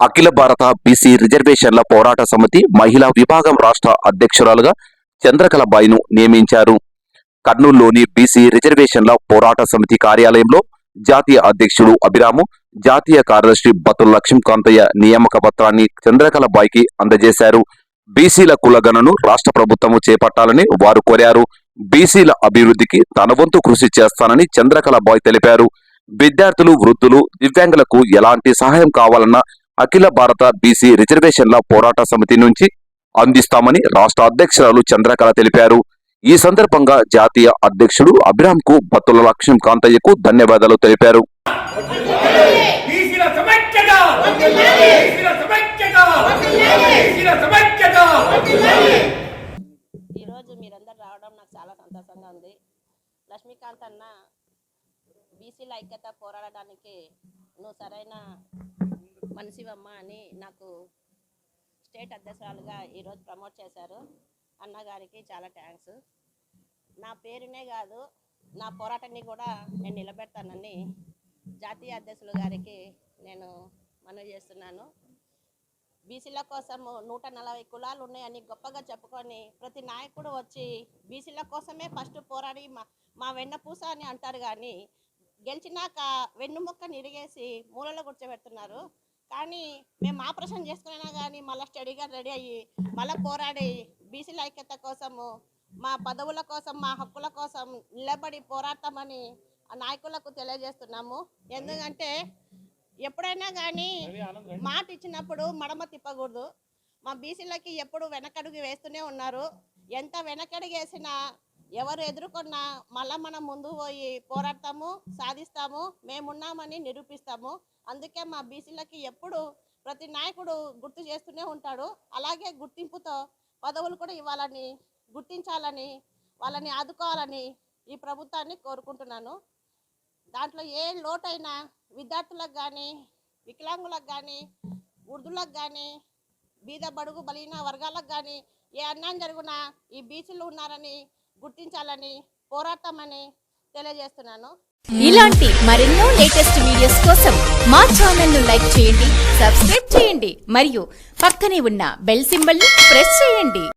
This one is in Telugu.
అఖిల భారత బీసీ రిజర్వేషన్ల పోరాట సమితి మహిళా విభాగం రాష్ట్ర అధ్యక్షురాలుగా చంద్రకళబాయిను నియమించారు. కర్నూలులోని బీసీ రిజర్వేషన్ల పోరాట సమితి కార్యాలయంలో జాతీయ అధ్యక్షుడు అభిరాము జాతీయ కార్యదర్శి బతుల్ లక్ష్మీకాంతయ్య నియామక పత్రాన్ని చంద్రకళబాయికి అందజేశారు. బీసీల కులగణను రాష్ట్ర ప్రభుత్వము చేపట్టాలని వారు కోరారు. బీసీల అభివృద్ధికి తన వంతు కృషి చేస్తానని చంద్రకళబాయ్ తెలిపారు. విద్యార్థులు వృద్ధులు దివ్యాంగులకు ఎలాంటి సహాయం కావాలన్నా అఖిల భారత బీసీ రిజర్వేషన్ల పోరాట సమితి నుంచి అందిస్తామని రాష్ట్ర అధ్యక్షురాలు చంద్రకళ తెలిపారు. ఈ సందర్భంగా జాతీయ అధ్యక్షుడు అభిరామ్కు బత్తుల లక్ష్మీ కాంతయ్యకు ధన్యవాదాలు తెలిపారు. ఈరోజు మీరందరూ రావడం నాకు చాలా సంతోషంగా ఉంది. లక్ష్మీకాంత్ అన్న బీసీల ఐక్యత పోరాడడానికి నువ్వు సరైన మనిషివమ్మ అని నాకు స్టేట్ అధ్యక్షురాలుగా ఈరోజు ప్రమోట్ చేశారు. అన్నగారికి చాలా థ్యాంక్స్ నా పేరునే కాదు నా పోరాటాన్ని కూడా నేను నిలబెడతానని జాతీయ అధ్యక్షులు గారికి నేను మనవి చేస్తున్నాను. బీసీల కోసం నూట నలభై కులాలు ఉన్నాయని గొప్పగా చెప్పుకొని ప్రతి నాయకుడు వచ్చి బీసీల కోసమే ఫస్ట్ పోరాడి మా మా వెన్నపూస అని అంటారు కానీ గెలిచినాక వెన్నుముక్క నిరిగేసి మూలలో కూర్చోబెడుతున్నారు. కానీ మేము ఆపరేషన్ చేసుకున్నా కానీ మళ్ళీ స్టడీగా రెడీ అయ్యి మళ్ళీ పోరాడి బీసీల ఐక్యత కోసము మా పదవుల కోసం మా హక్కుల కోసం నిలబడి పోరాడతామని నాయకులకు తెలియజేస్తున్నాము. ఎందుకంటే ఎప్పుడైనా కానీ మాట ఇచ్చినప్పుడు మడమ తిప్పకూడదు. మా బీసీలకి ఎప్పుడు వెనకడుగు వేస్తూనే ఉన్నారు. ఎంత వెనకడుగు వేసినా ఎవరు ఎదుర్కొన్నా మళ్ళా మనం ముందు పోయి పోరాడతాము సాధిస్తాము మేమున్నామని నిరూపిస్తాము. అందుకే మా బీసీలకి ఎప్పుడు ప్రతి నాయకుడు గుర్తు చేస్తూనే ఉంటాడు. అలాగే గుర్తింపుతో పదవులు కూడా ఇవ్వాలని గుర్తించాలని వాళ్ళని ఆదుకోవాలని ఈ ప్రభుత్వాన్ని కోరుకుంటున్నాను. దాంట్లో ఏ లోటైనా విద్యార్థులకు కానీ వికలాంగులకు కానీ వృద్ధులకు కానీ బీద బడుగు బలిన వర్గాలకు కానీ ఏ అన్యాయం జరుగునా ఈ బీసీలు ఉన్నారని గుర్తించాలని పోరాటమని తెలియజేస్తున్నాను. ఇలాంటి మరెన్నో లేటెస్ట్ వీడియోస్ కోసం మా ఛానల్ను లైక్ చేయండి సబ్స్క్రైబ్ చేయండి మరియు పక్కనే ఉన్న బెల్ సింబల్ ప్రెస్ చేయండి.